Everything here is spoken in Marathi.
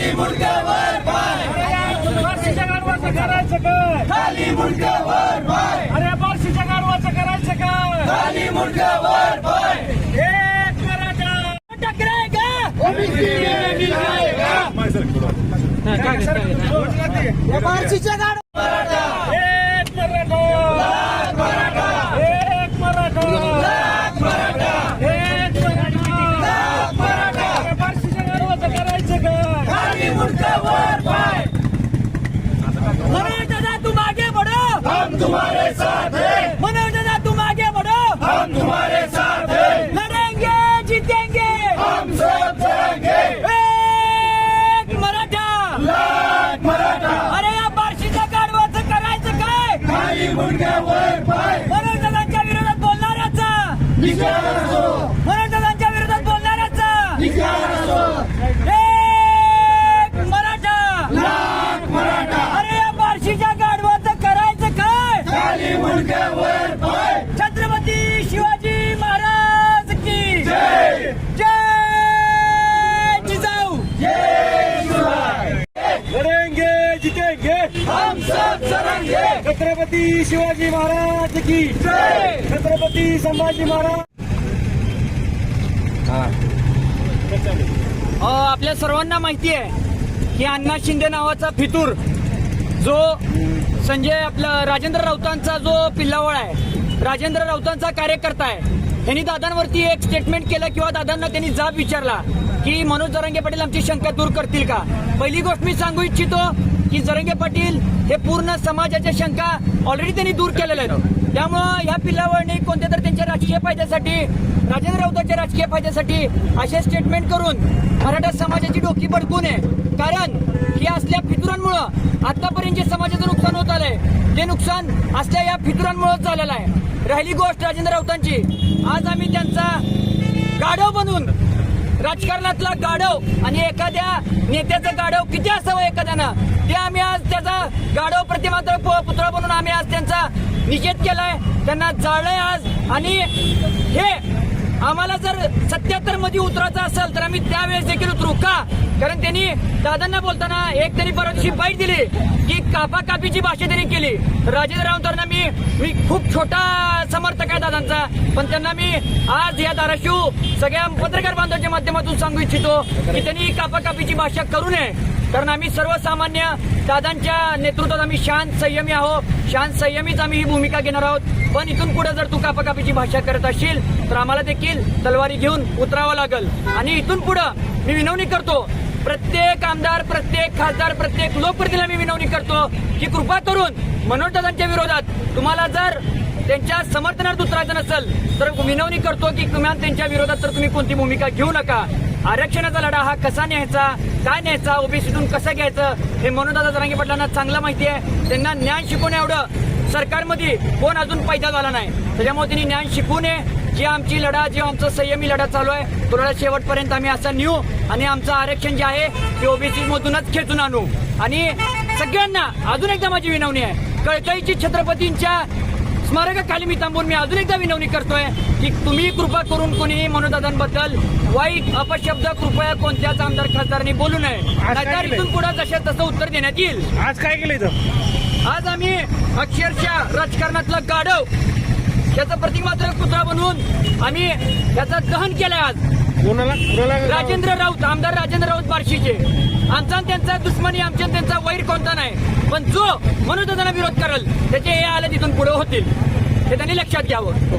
खाली मुंडकावर पाय. बार्शीच्या गाडवाचं करायचं काय? खाली मुंडकावर पाय. अरे बार्शीच्या गाडवाचं करायचं काय? खाली मुंडकावर पाय. एक करायचं. टकरायगा छत्रपती शिवाजी महाराज की छत्रपती संभाजी महाराज! आपल्या सर्वांना माहिती आहे की अण्णा शिंदे नावाचा फितूर जो संजय आपला राजेंद्र राऊतांचा जो पिल्लावळ आहे राजेंद्र राऊतांचा कार्यकर्ता आहे त्यांनी दादांवरती एक स्टेटमेंट केलं किंवा दादांना त्यांनी जाब विचारला की मनोज जरांगे पाटील आमची शंका दूर करतील का? पहिली गोष्ट मी सांगू इच्छितो की जरंगे पाटील हे पूर्ण समाजाच्या शंका ऑलरेडी त्यांनी दूर केलेल्या आहेत. त्यामुळं या पिल्लावळने कोणत्या तर त्यांच्या राजकीय फायद्यासाठी राजेंद्र राऊतांच्या राजकीय फायद्यासाठी असे स्टेटमेंट करून मराठा समाजाची डोकी भडकू नये. कारण ही असल्या फितुरांमुळं आतापर्यंत जे समाजाचं नुकसान होत आलंय ते नुकसान असल्या या फितुरांमुळेच झालेलं आहे. राहिली गोष्ट राजेंद्र राऊतांची. आज आम्ही त्यांचा गाढव बनून राजकारणातला गाढव आणि एखाद्या नेत्याचं गाढव किती असावं एखाद्यानं? ते आम्ही आज त्याचा गाढव प्रतिमात्र पुतळा बनून आम्ही आज त्यांचा निषेध केलाय. त्यांना जाळलंय आज. आणि हे आम्हाला जर सत्याहत्तरमध्ये उतरायचं असेल तर आम्ही त्यावेळेस देखील उतरू का? कारण त्यांनी दादांना बोलताना एक त्यांनी परवा दिवशी बाईट दिली की कापा कापीची भाषा त्यांनी केली. राजेंद्र राऊतांना मी मी खूप छोटा समर्थक आहे दादांचा. पण त्यांना मी आज या धाराशिव सगळ्या पत्रकार बांधवांच्या माध्यमातून सांगू इच्छितो की त्यांनी कापा कापीची भाषा करू नये. कारण आम्ही सर्वसामान्य दादांच्या नेतृत्वात आम्ही शांत संयमी आहोत. शांत संयमीच आम्ही ही भूमिका घेणार आहोत. पण इथून पुढे जर तू कापाकापीची भाषा करत असशील तर आम्हाला देखील तलवारी घेऊन उतरावं लागल. आणि इथून पुढं मी विनवणी करतो प्रत्येक आमदार प्रत्येक खासदार प्रत्येक लोकप्रतिनिधीला मी विनवणी करतो की कृपा करून मनोज दादांच्या विरोधात तुम्हाला जर त्यांच्या समर्थनार्थ उतरायचं नसेल तर विनवणी करतो की तुम्ही त्यांच्या विरोधात तर तुम्ही कोणती भूमिका घेऊ नका. आरक्षणाचा लढा हा कसा न्यायचा काय न्यायचा ओबीसीतून कसं घ्यायचं हे मनोदादा जरांगी पटलांना चांगलं माहिती आहे. त्यांना ज्ञान शिकवण्या एवढं सरकारमध्ये कोण अजून पैदा झाला नाही. त्याच्यामुळे त्यांनी ज्ञान शिकू नये. जी आमची लढा जी आमचा संयमी लढा चालू आहे तो लढा शेवटपर्यंत आम्ही असा नेऊ आणि आमचं आरक्षण जे आहे ते ओबीसी मधूनच खेचून आणू. आणि सगळ्यांना अजून एकदा माझी विनवणी आहे कळकळीची छत्रपतींच्या स्मारकाखाली मी थांबून मी अजून एकदा विनवणी करतोय की तुम्ही कृपा करून कोणी मनोदादांबद्दल वाईट अपशब्द कृपया कोणत्याच आमदार खासदारांनी बोलू नये. इथून पुढे जशा तसं उत्तर देण्यात येईल. आज काय केलं आज आम्ही अक्षरशः राजकारणातला गाढव त्याचं प्रतिमात्र पुतळा बनवून आम्ही त्याचं दहन केलंय आज. कोणाला कोणाला राजेंद्र राऊत आमदार राजेंद्र राऊत बार्शीचे. आमचा आणि त्यांचा दुश्मनी आमच्या आणि त्यांचा वैर कोणता नाही. पण जो मनोदादांना विरोध करेल त्याचे हे आले तिथून पुढे होतील. हे त्यांनी लक्षात घ्यावं.